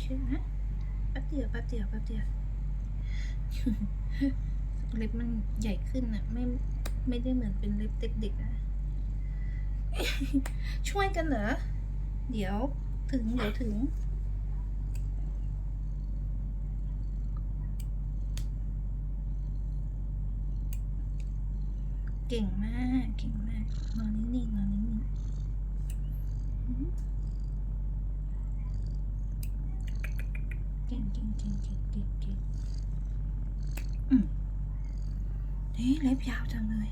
เฉยๆนะแป๊บเดียวแป๊บเดียวแป๊บเดียวเล็บมันใหญ่ขึ้นอะไม่ไม่ได้เหมือนเป็นเล็บเด็กๆอะช่วยกันเหรอ เดี๋ยวถึงเดี๋ยวถึง เก่งมาก เก่งมาก นอนนิ่งๆนอนนิ่งๆอืม เก่งเก่งเก่งเก่งเก่งเก่งอืมเฮ้ยเล็บยาวจังเลย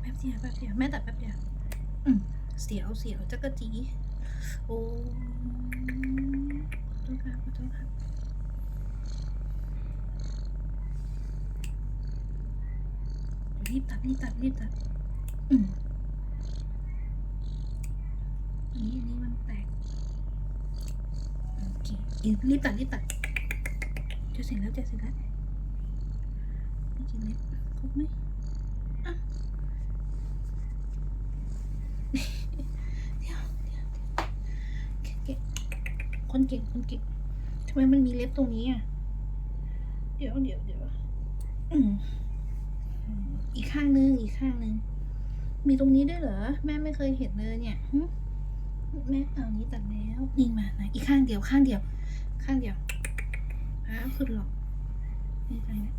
แป๊บเดียวแป๊บเดียวแม่ตัดแป๊บเดียวอืมเสียวเสียวจักรจีโอ้ขอโทษครับขอโทษครับรีบตัดรีบตัดรีบตัดอืมอันนี้อันนี้มันแตก โอเคอีกรีบตัดรีบตัดจะเสร็จแล้วจะเสร็จแล้วไม่กินเล็บครบไหมเดี๋ยวเดี๋ยวเดี๋ยวเก่งคนเก่งคนเก่งทำไมมันมีเล็บตรงนี้อะเดี๋ยวเดี๋ยวเดี๋ยวอีกข้างนึงอีกข้างนึงมีตรงนี้ด้วยเหรอ แม่ไม่เคยเห็นเลยเนี่ย แม่เอานี้ตัดแล้วนี่งมานะอีกข้างเดียวข้างเดียว ข้างเดียวอ้าวขึ้นหรอกไม่ไปแล้ว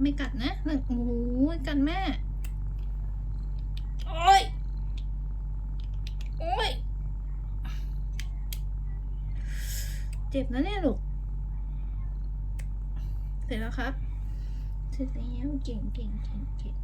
ไม่กัดนะนั่นโอ้โหกัดแม่ โอ้ย โอ้ย เจ็บนะเนี่ยลูก เสร็จแล้วครับ เสร็จแล้วเก่งเก่งเก่งเก่ง